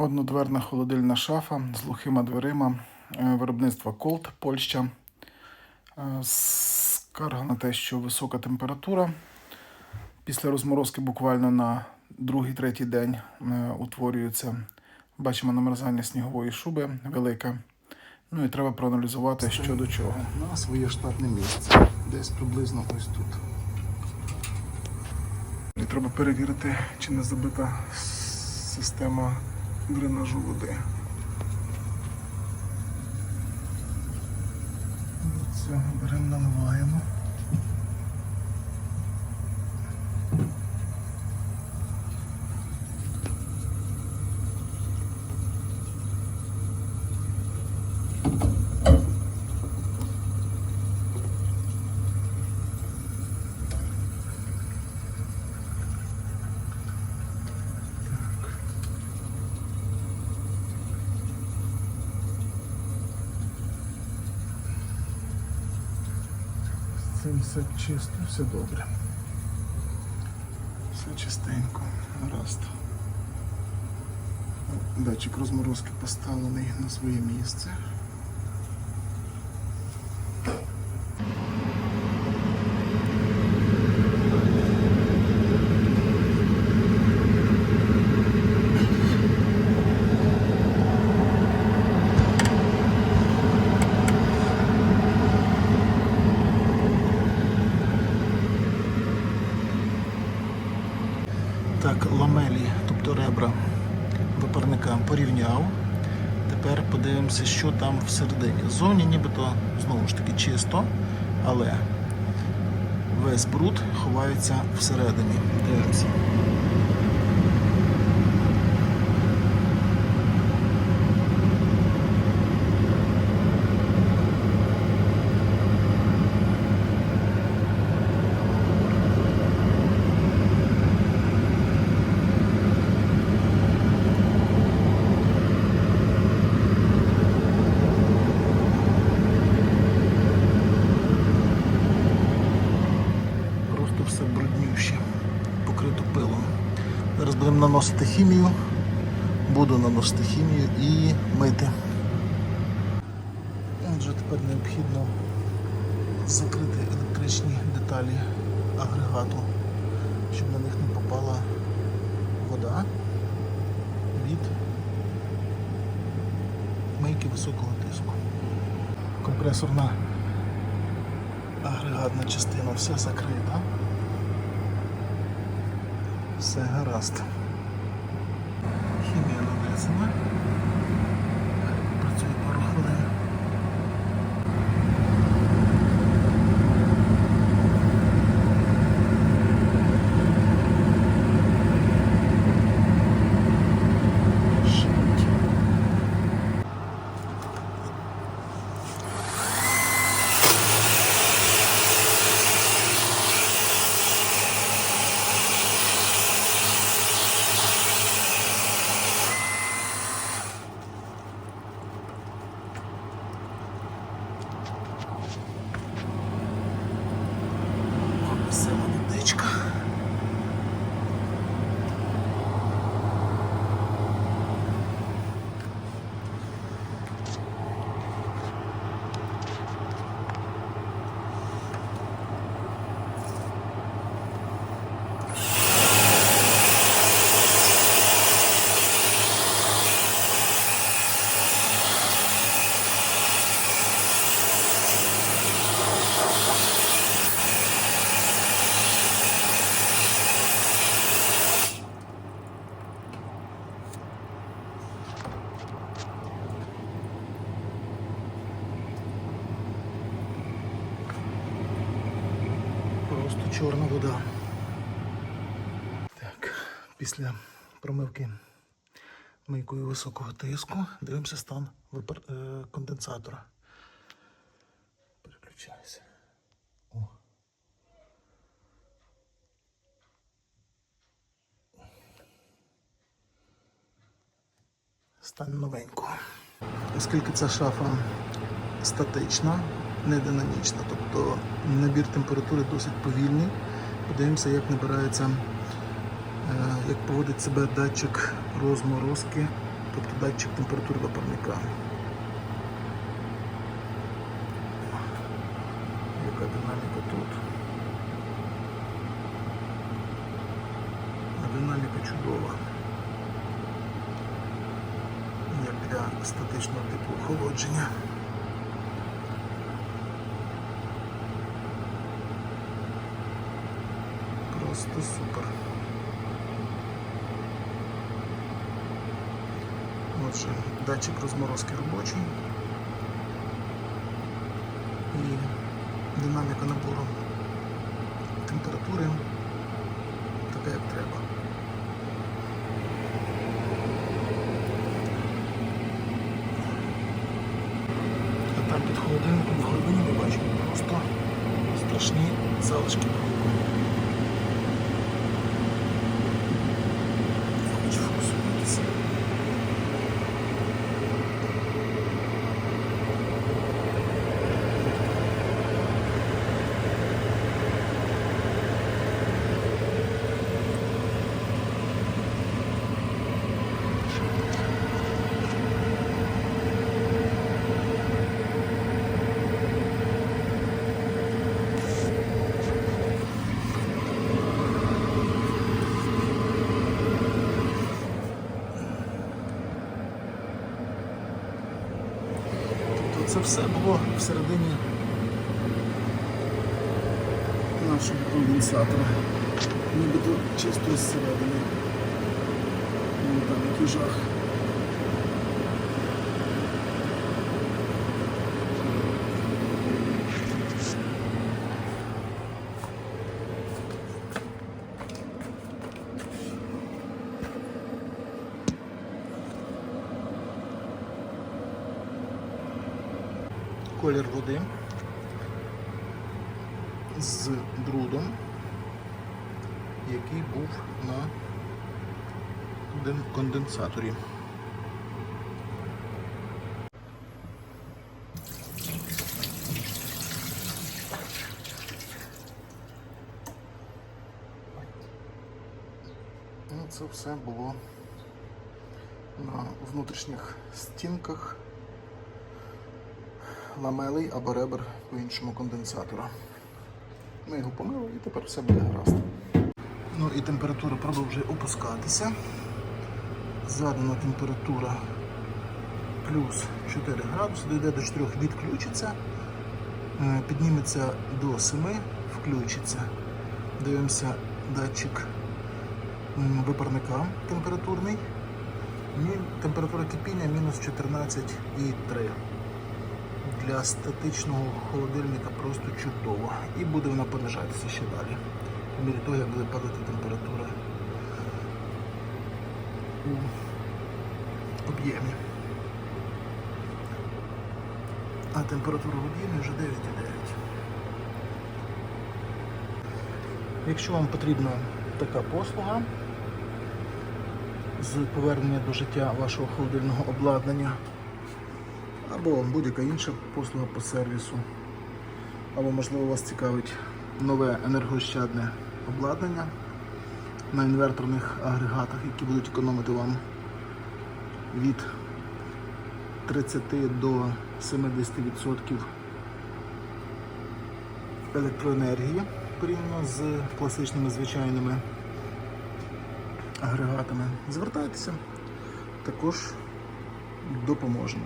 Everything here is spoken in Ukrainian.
Однодверна холодильна шафа з глухими дверима е, виробництва Colt, Польща. Е, Скарга на те, що висока температура. Після розморозки буквально на другий-третій день е, утворюється. Бачимо намерзання снігової шуби велике. Ну і треба проаналізувати, що до чого. На своє штатне місце. Десь приблизно ось тут. І треба перевірити, чи не забита система дренажу води. Від беремо, наливаємо. Все чисто, все добре. Все чистенько, гаразд. Датчик розморозки поставлений на своє місце. Так, ламелі, тобто ребра випарника порівняв. Тепер подивимося, що там всередині. Ззовні нібито знову ж таки чисто, але весь бруд ховається всередині. Дивимося. Наносити хімію. Буду наносити хімію і мити. Отже, тепер необхідно закрити електричні деталі агрегату, щоб на них не попала вода від мийки високого тиску. Компресорна агрегатна частина вся закрита. Все гаразд. ですね。Чорна вода. Так, після промивки мийкою високого тиску дивимося стан е, конденсатора. Переключайся. О. Стан новенького. Оскільки ця шафа статична, не динамічна, тобто набір температури досить повільний. Подивимося, як набирається, е, як поводить себе датчик розморозки Тобто датчик температури випарника. Яка динаміка тут? Динаміка чудова. Як для статичного типу охолодження. Просто супер. Отже, датчик розморозки робочий. І динаміка набору температури така, як треба. А там під холодильником в глибині ми бачимо просто страшні залишки це все було всередині нашого конденсатора. Нібито чисто зсередини. Ну, там який жах. Колір води з брудом, який був на конденсаторі. Ну, Це все було на внутрішніх стінках ламелей або ребер по іншому конденсатора. Ми його помили і тепер все буде гаразд. Ну і температура продовжує опускатися. Задана температура плюс 4 градуси, дійде до 4 відключиться, Е, підніметься до 7, включиться. Дивимося датчик випарника температурний. Температура кипіння мінус 14,3 для статичного холодильника просто чудово. І буде вона понижатися ще далі. По мірі того, як буде падати температура у об'ємі. А температура в об'ємі вже 9,9. Якщо вам потрібна така послуга з повернення до життя вашого холодильного обладнання, або будь-яка інша послуга по сервісу, або, можливо, вас цікавить нове енергоощадне обладнання на інверторних агрегатах, які будуть економити вам від 30 до 70% електроенергії порівняно з класичними звичайними агрегатами. Звертайтеся, також допоможемо.